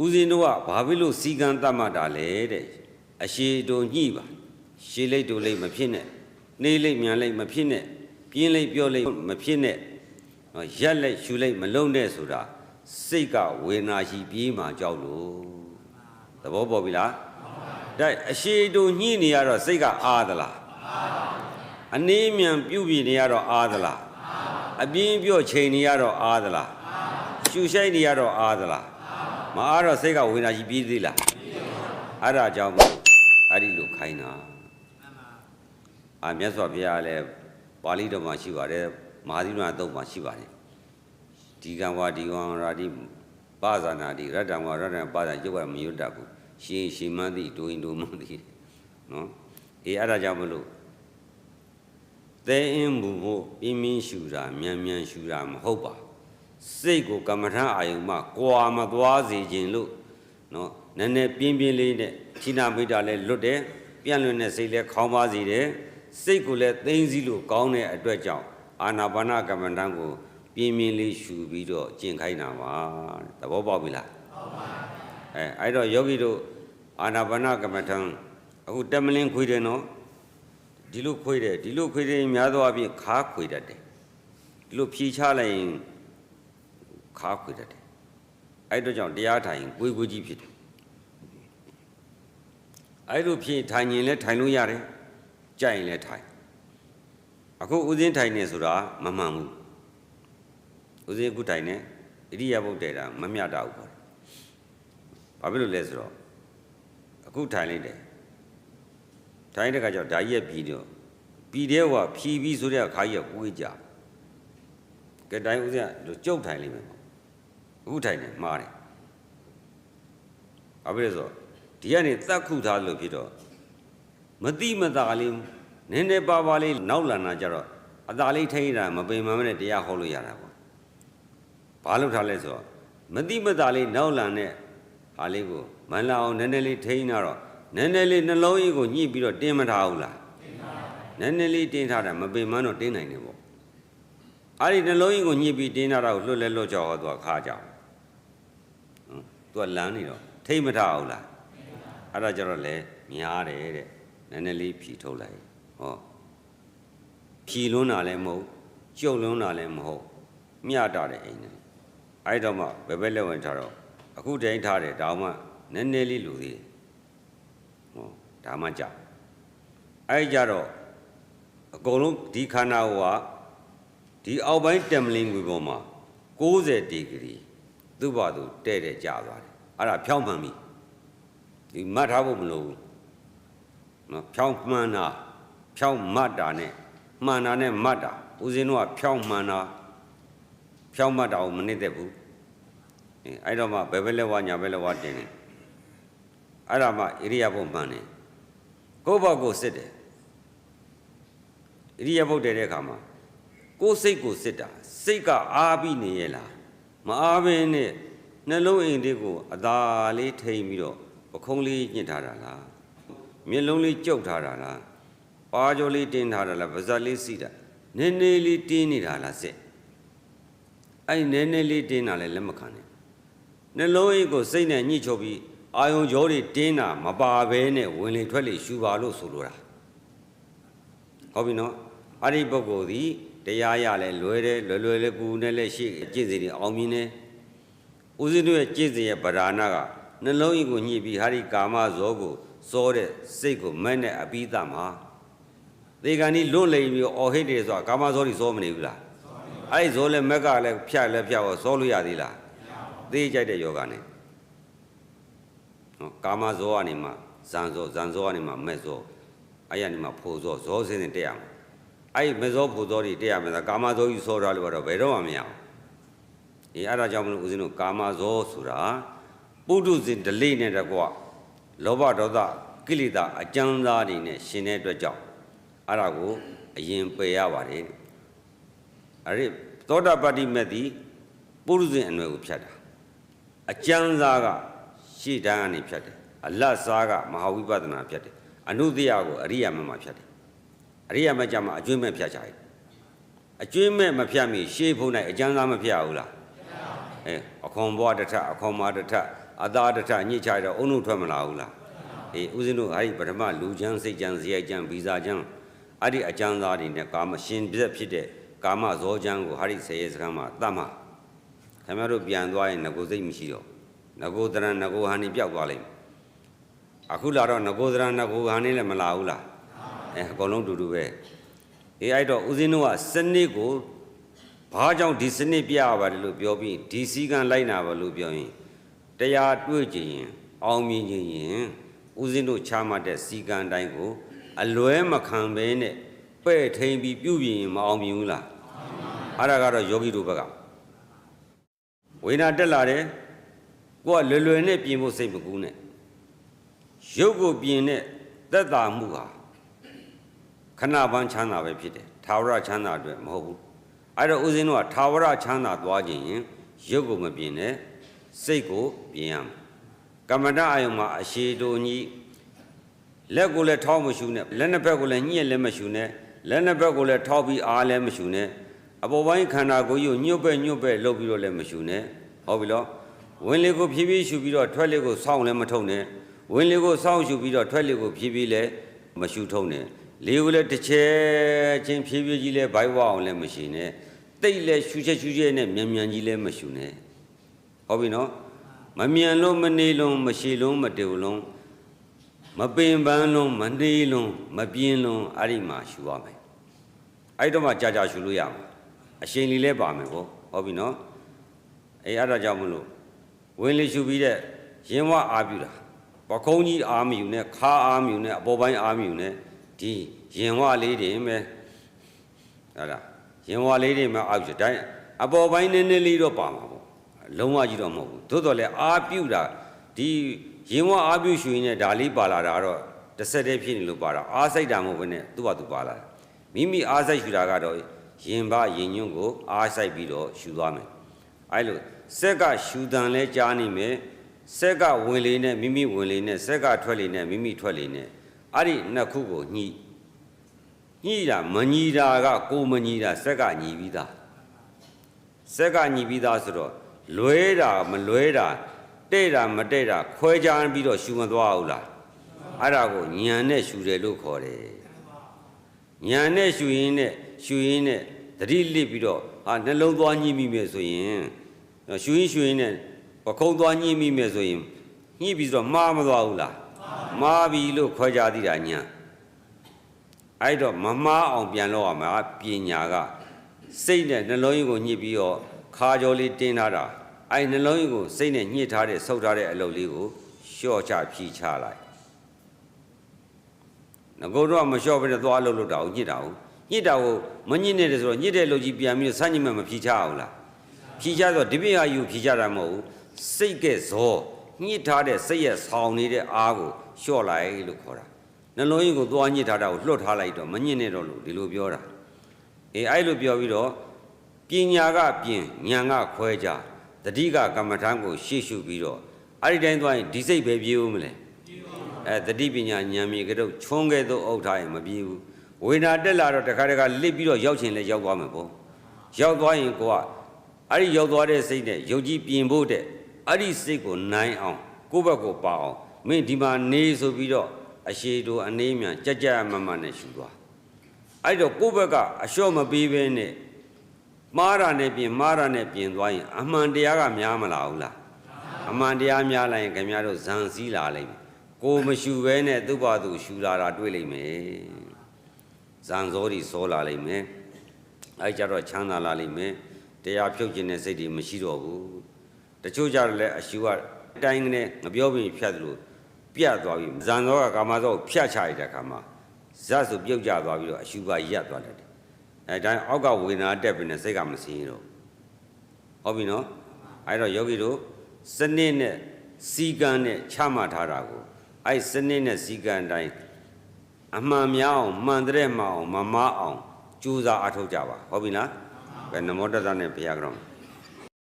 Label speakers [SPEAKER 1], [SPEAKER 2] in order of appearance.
[SPEAKER 1] ဦးဇင်းတို့ကဘာဖြစ်လို့စီကံတတ်မှတ်တာလဲတဲ့အရှိတုံညှိပါရှေးလိတ်တို့လိတ်မဖြစ်နဲ့နှေးလိတ်မြန်လိတ်မဖြစ်နဲ့ပြင်းလိတ်ပြောလိတ်မဖြစ်နဲ့နော်ရက်လိတ်ရှူလိတ်မလုံးနဲ့ဆိုတာစိတ်ကဝေဒနာရှိပြေးမှကြောက်လို့သဘောပေါက်ပြီလားဒါအရှိတုံညှိနေရတော့စိတ်ကအားသလားအနည်းမြန်ပြုတ်ပြနေရတော့အားသလားအပြင်းပြော့ချိန်နေရတော့အားသလားရှူရှိုက်နေရတော့အားသလား မအားတော့စိတ်ကဝေဒနာရှိပြေးသေးလားအဲ့ဒါကြောင့်မို့အဲ့ဒီလိုခိုင်းတာအာမြတ်စွာဘုရားလည်းပါဠိတော်မှာရှိပါတယ်မဟာသီလတုတ်မှာရှိပါတယ်ဒီကံဝါဒီဝံရာတိပါဇာနာတိရတ္တံဝါရတ္တံပါဇာရုပ်ကမယွတ်တတ်ဘူးရှင်ရှင်မန်းသည်ဒိုရင်ဒိုမန်းသည်နော်အေးအဲ့ဒါကြောင့်မလို့သဲအင်းမူဖို့ပြင်းပြင်းရှူတာမြန်မြန်ရှူတာမဟုတ်ပါ စိတ်ကိုကမ္မထအာယုံမှာကြွာမသွားစေခြင်းလို့နော်နည်းနည်းပြင်းပြင်းလေးနဲ့ဌိနာမိတာလဲလွတ်တယ်ပြန့်လွင့်တဲ့စိတ်လဲခေါင်းပါစေတယ်စိတ်ကိုလည်းသိမ့်စည်းလို့ကောင်းတဲ့အတွက်ကြောင့်အာနာပါနကမ္မထံကို ပြင်းပြင်းလေးရှူပြီးတော့ကျင့်ခိုင်းတာပါသဘောပေါက်ပြီလားအဲအဲ့တော့ယောဂီတို့အာနာပါနကမ္မထံအခုတက်မလင်းခွေးတယ်နော်ဒီလိုခွေးတယ်ဒီလိုခွေးတယ်များသောအားဖြင့်ခါခွေတတ်တယ်ဒီလိုဖြီးချလိုက်ရင် ခါခွေတတ်တယ်အဲ့တော့ကြောင့်တရားထိုင်ကိုယ်ကိုယ်ကြီးဖြစ်တယ်အဲ့လိုဖြီးထိုင်ရင်လည်းထိုင်လို့ရတယ်ကြိုက်ရင်လည်းထိုင်အခုဥစဉ်ထိုင်နေဆိုတာမမှန်ဘူးဥစဉ်အခုထိုင်နေဣရိယာပုတ်တဲ့တာမမြတ်တာဘူးပေါ့ဘာဖြစ်လို့လဲဆိုတော့အခုထိုင်လိုက်တယ်ထိုင်တဲ့ခါကျတော့ဓာကြီးရဲ့ပြီးတော့ပြီးတဲ့ဟောဖြီးပြီးဆိုတဲ့အခါကြီးကကိုယ်ကြကဲတိုင်းဥစဉ်ကကျုပ်ထိုင်လိမ့်မယ် ပေါ့အခုထိုင်နေမှားတယ်ဘာဖြစ်လဲဆိုတော့ဒီကနေသတ်ခုထားလို့ဖြစ်တော့မတိမတာလေးနည်းနည်းပါးပါးလေးနောက်လာနာကြတော့အသာလေးထိန်းတာမပင်မမနဲ့တရားဟောလို့ရတာပေါ့ဘာလို့ထားလဲဆိုတော့မတိမတာလေးနောက်လာနဲ့ဟာလေးကိုမန်လာအောင်နည်းနည်းလေးထိန်းတော့နည်းနည်းလေးနှလုံးကြီးကိုညှိပြီးတော့တင်းမထားဘူးလားနည်းနည်းလေးတင်းထားတာမပင်မတော့တင်းနိုင်တယ်ပေါ့အဲ့ဒီနှလုံးကြီးကိုညှိပြီးတင်းထားတာကိုလွတ်လဲလွတ်ကြောက်ဟောသူကခါကြောက်ဟမ် သူကလမ်းနေတော့ထိမ့်မထားဘူးလားအဲ့ဒါကြတော့လေများတယ်တဲ့နည်းနည်းလေးဖြီထုတ်လိုက်ဟောဖြီလွန်းတာလည်းမဟုတ်ကျုပ်လွန်းတာလည်းမဟုတ်မြတ်တာတဲ့အိမ်နဲ့အဲ့တော့မှဘယ်ဘက်လက်ဝင်ထားတော့အခုတိုင်းထားတယ်ဒါမှနည်းနည်းလေးလူသေးတယ်ဟောဒါမှကြောက်အဲ့ကြတော့အကုန်လုံးဒီခန္ဓာဟောကဒီအောက်ပိုင်းတမ်မလင်ငွေပေါ်မှာ60ဒီဂရီ သူ့ဘာသူတဲ့တဲ့ကြာသွားတယ်အဲ့ဒါဖြောင်းမှန်ပြီဒီမှတ်ထားဖို့မလိုဘူးနော်ဖြောင်းမှန်တာဖြောင်းမှတ်တာနဲ့မှန်တာနဲ့မှတ်တာဦးဇင်းတို့ကဖြောင်းမှန်တာဖြောင်းမှတ်တာကိုမနစ်သက်ဘူးအဲအဲ့တော့မှဘယ်ဘက်လဲဝါညာဘက်လဲဝါတင်တယ်အဲ့ဒါမှဣရိယာပုတ်မှန်တယ်ကိုယ့်ဘောက်ကိုစစ်တယ်ဣရိယာပုတ်တယ်တဲ့အခါမှာကိုယ်စိတ်ကိုစစ်တာစိတ်ကအားပြီးနေရဲ့လား မအားဘဲနဲ့နှလုံးအိမ်လေးကိုအသာလေးထိန်ပြီးတော့ပခုံးလေးညှစ်ထားတာလားမျက်လုံးလေးကျုပ်ထားတာလားပါကြောလေးတင်းထားတာလားပါးစပ်လေးစီးတာနည်းနည်းလေးတင်းနေတာလားစစ်အဲ့နည်းနည်းလေးတင်းတာလည်းလက်မခံနဲ့နှလုံးအိမ်ကိုစိတ်နဲ့ညှိချုပ်ပြီးအာယုံကြောတွေတင်းတာမပါဘဲနဲ့ဝင်လေထွက်လေရှူပါလို့ဆိုလိုတာဟုတ်ပြီနော်အဲ့ဒီပုဂ္ဂိုလ်ဒီ တရားရလဲလွယ်တယ်လွယ်လွယ်လေးကူနဲ့လဲရှိကျင့်စီတွေအောင်မြင်တယ်ဦးဇင်းတို့ရဲ့ကျင့်စီရဲ့ဗราဏကနှလုံးအိမ်ကိုညှိပြီးဟာဒီကာမဇောကိုစောတဲ့စိတ်ကိုမဲ့နဲ့အပိသမှာသေကံဒီလွတ်လိမ်ပြီးအော်ဟစ်တယ်ဆိုတာကာမဇောတွေစောမနေဘူးလားအဲ့ဒီဇောလဲမက်ကလည်းဖြတ်လည်းဖြတ်ဟောစောလို့ရသေးလားသေကြိုက်တဲ့ယောဂနဲ့နော်ကာမဇောကနေမှဇန်ဇောဇန်ဇောကနေမှမက်ဇောအဲ့ရနေမှဖိုဇောဇောစင်းစင်းတက်ရမှာ အဲ့ဒီမဇောဖိုဇောတွေတက်ရမှာကာမဇောကြီးစောထားလို့တော့ဘယ်တော့မှမရအောင်အေးအဲ့ဒါကြောင့်မလို့ဦးဇင်းတို့ကာမဇောဆိုတာပုထုဇဉ်ဒလိနဲ့တကွလောဘဒေါသကိလေသာအကျဉ်းသားတွေနဲ့ရှင်တဲ့အတွက်ကြောင့်အဲ့ဒါကိုအရင်ပယ်ရပါတယ်အဲ့ဒီသောတာပတ္တိမက်သည်ပုရုဇဉ်အနွယ်ကိုဖြတ်တာအကျဉ်းသားကရှေ့တန်းကနေဖြတ်တယ်အလတ်စားကမဟာဝိပဿနာဖြတ်တယ်အနုတ္တယကိုအရိယာမမှာဖြတ်တယ် အရိယာမကြမှာအကျွင်းမဲ့ဖြတ်ချလိုက်အကျွင်းမဲ့မဖြတ်မီရှေးဖုံးနိုင်အကျဉ်းသားမဖြတ်ဘူးလားအဲအခွန်ဘွားတစ်ထပ်အခွန်မတစ်ထပ်အသားတစ်ထပ်ညှိချရတော့အုံနုထွက်မလာဘူးလားအေးဦးဇင်းတို့အဲ့ဒီပထမလူချမ်းစိတ်ချမ်းဇယိုက်ချမ်းဗီဇာချမ်းအဲ့ဒီအကျမ်းသားတွေနဲ့ကာမရှင်ပြည့်ဖြစ်တဲ့ကာမဇောချမ်းကိုဟာဒီဆယ်ရဲစခန်းမှာတတ်မှာခင်ဗျားတို့ပြန်သွားရင်ငကိုစိတ်မရှိတော့ငကိုတရံငကိုဟာနေပြောက်သွားလိမ့်မယ်အခုလာတော့ငကိုတရံငကိုဟာနေလည်းမလာဘူးလား အဲအကုန်လုံးတူတူပဲအေးအဲ့တော့ဦးဇင်းတို့ကစနစ်ကိုဘာကြောင့်ဒီစနစ်ပြရပါတယ်လို့ပြောပြီးဒီစည်းကမ်းလိုက်နာပါလို့ပြောရင်တရားတွေ့ကြရင်အောင်မြင်ခြင်းရင်ဦးဇင်းတို့ချမှတ်တဲ့စည်းကမ်းတိုင်းကို အလွဲမခံဘဲနဲ့ပဲ့ထိန်ပြီးပြုပြင်ရင်မအောင်မြင်ဘူးလားအဲ့ဒါကတော့ယောဂီတို့ဘက်ကဝိညာတက်လာတယ်ကိုကလွယ်လွယ်နဲ့ပြင်ဖို့စိတ်မကူးနဲ့ရုပ်ကိုပြင်တဲ့သက်သာမှုဟာ ခဏပန်းချမ်းသာပဲဖြစ်တယ်သာဝရချမ်းသာအတွက်မဟုတ်ဘူးအဲ့တော့ဦးဇင်းတို့ကထာဝရချမ်းသာသွားခြင်းရင်ရုပ်ကိုမပြင်နဲ့စိတ်ကိုပြင်ရမယ်ကမ္မဋ္ဌအာယုံမှာအရှိတူကြီးလက်ကိုလည်းထောက်မရှူနဲ့လက်နှစ်ဘက်ကိုလည်းညှက်လည်းမရှူနဲ့လက်နှစ်ဘက်ကိုလည်းထောက်ပြီးအားလည်းမရှူနဲ့အပေါ်ပိုင်းခန္ဓာကိုယ်ကြီးကိုညှုတ်ပဲ့ညှုတ်ပဲ့လုပ်ပြီးတော့လည်းမရှူနဲ့ဟုတ်ပြီလို့ဝင်လေကိုဖြည်းဖြည်းရှူပြီးတော့ထွက်လေကိုစောင့်လည်းမထုံနဲ့ဝင်လေကိုစောင့်ရှူပြီးတော့ထွက်လေကိုဖြည်းဖြည်းလည်းမရှူထုံနဲ့ လေကိုလည်းတစ်ချက်ချင်းဖြည်းဖြည်းကြီးလည်းဘိုက်ဝအောင်လည်းမရှိနဲ့တိတ်လဲရှူချက်ရှူချက်နဲ့မြန်မြန်ကြီးလဲမရှူနဲ့ဟုတ်ပြီနော်မမြန်လုံးမနေလုံးမရှိလုံးမတူလုံးမပင်ပန်းလုံးမနေလုံးမပြင်းလုံးအဲ့ဒီမှာရှူရမယ်အဲ့တော့မှကြာကြာရှူလို့ရမှာအရှိန်လေးလဲပါမယ်ပေါ့ဟုတ်ပြီနော်အေးအဲ့ဒါကြောင့်မလို့ဝင်လေရှူပြီးတဲ့ရင်ဝအားပြူတာပကုံးကြီးအားမယူနဲ့ခါအားမယူနဲ့အပေါ်ပိုင်းအားမယူနဲ့ ဒီရင်ဝလေးတွေပဲဟုတ်လားရင်ဝါလေးတွေမှအောက်ကျတိုင်းအပေါ်ပိုင်းနည်းနည်းလေးတော့ပါမှာပေါ့လုံးဝကြီးတော့မဟုတ်ဘူးသို့တော်လည်းအာပြုတ်တာဒီရင်ဝါအာပြုတ်ရွှေနဲ့ဒါလေးပါလာတာတော့တစ်ဆက်တည်းဖြစ်နေလို့ပါတာအားစိတ်တာမဟုတ်ဘဲနဲ့သူ့ဘာသူပါလာတာမိမိအားစိတ်ရှူတာကတော့ရင်ပါရင်ညွန့်ကိုအားစိတ်ပြီးတော့ရှူသွားမယ်အဲလိုစက်ကရှူတန်လဲကြားနေမယ်စက်ကဝင်လေနဲ့မိမိဝင်လေနဲ့စက်ကထွက်လေနဲ့မိမိထွက်လေနဲ့ အဲ့ဒီနှစ်ခုကိုညှိညှိတာမညီတာကကိုမညီတာစက်ကညီပြီးသားစက်ကညီပြီးသားဆိုတော့လွဲတာမလွဲတာတဲ့တာမတဲ့တာခွဲခြားပြီးတော့ရှူမသွားဘူးလားအဲ့ဒါကိုညံနဲ့ရှူတယ်လို့ခေါ်တယ်ညံနဲ့ရှူရင်းနဲ့ရှူရင်းနဲ့သတိလစ်ပြီးတော့ဟာနှလုံးသွားညှိမိမယ်ဆိုရင်ရှူရင်းရှူရင်းနဲ့ပခုံးသွားညှိမိမယ်ဆိုရင်ညှိပြီးတော့မှားမသွားဘူးလား မှားပြီလို့ခွဲခြားသေးတာညံအဲ့တော့မမားအောင်ပြန်လို့ရမှာပညာကစိတ်နဲ့နှလုံးရင်းကိုညှစ်ပြီးတော့ခါကြောလေးတင်းထားတာအဲ့နှလုံးရင်းကိုစိတ်နဲ့ညှစ်ထားတဲ့ဆုပ်ထားတဲ့အလုပ်လေးကိုလျှော့ချဖြီးချလိုက်ငကိုတော့မလျှော့ဘဲနဲ့သွားလို့လို့တာကိုညှစ်တာကိုညှစ်တာကိုမညှစ်နေတယ်ဆိုတော့ညှစ်တဲ့လူကြီးပြန်ပြီးဆန့်ကျင်မဲ့မဖြီးချအောင်လားဖြီးချဆိုဒီပိဟာယူဖြီးချတာမဟုတ်ဘူးစိတ်ကဲဇောညှစ်ထားတဲ့စိတ်ရဲ့ဆောင်းနေတဲ့အားကို လျှော့လိုက်လို့ခေါ်တာနှလုံးကြီးကိုသွားညစ်ထားတာကိုလွတ်ထားလိုက်တော့မညစ်နဲ့တော့လို့ဒီလိုပြောတာအေးအဲ့လိုပြောပြီးတော့ပညာကပြင်ဉာဏ်ကခွဲကြတတိကကမ္မထံကိုရှေ့ရှုပြီးတော့အဲ့ဒီတိုင်းသွားရင်ဒီစိတ်ပဲပြေဦးမလဲအဲတတိပညာဉာဏ်မြေကတော့ချွန်းကဲသို့အုပ်ထားရင်မပြေဘူးဝေဒနာတက်လာတော့တခါတခါလစ်ပြီးတော့ရောက်ချင်လဲရောက်သွားမှာပေါ့ရောက်သွားရင်ကိုကအဲ့ဒီရောက်သွားတဲ့စိတ်နဲ့ယုတ်ကြီးပြင်ဖို့တဲ့အဲ့ဒီစိတ်ကိုနိုင်အောင်ကိုယ့်ဘက်ကိုပါအောင် မင်းဒီမှာနေဆိုပြီးတော့အရှိတူအနေမြန်ကြကြမမနဲ့ရှူသွားအဲ့တော့ကိုယ့်ဘက်ကအလျှော့မပေးဘဲနဲ့မှားတာနဲ့ပြင်မှားတာနဲ့ပြင်သွားရင်အမှန်တရားကများမလာဘူးလားအမှန်တရားများလာရင်ခင်ဗျားတို့ဇန်စည်းလာလိမ့်မယ်ကိုမရှူဘဲနဲ့သူ့ဘာသူရှူလာတာတွေ့လိမ့်မယ်ဇန်စောဒီစောလာလိမ့်မယ်အဲ့ကြတော့ချမ်းသာလာလိမ့်မယ်တရားဖြုတ်ခြင်းတဲ့စိတ်တွေမရှိတော့ဘူးတချို့ကြတော့လည်းအရှူကအတိုင်းနဲ့ငပြောပြီးဖြတ်သလို ပြတ်သွားပြီဇန်သောကကာမသောကိုဖြတ်ချရတဲ့အခါမှာဇတ်ဆိုပြုတ်ကျသွားပြီးတော့အရှုကရက်သွားတယ်အဲဒါအောက်ကဝေဒနာတက်ပြီးနေစိတ်ကမစင်းရတော့ဟုတ်ပြီနော်အဲတော့ယောဂီတို့စနစ်နဲ့စီကံနဲ့ချမှတ်ထားတာကိုအဲစနစ်နဲ့စီကံတိုင်းအမှန်များအောင်မှန်တဲ့မှအောင်မမအောင်ကြိုးစားအထောက်ကြပါဟုတ်ပြီလားဘယ်နမောတတနဲ့ဘုရားကြောင့်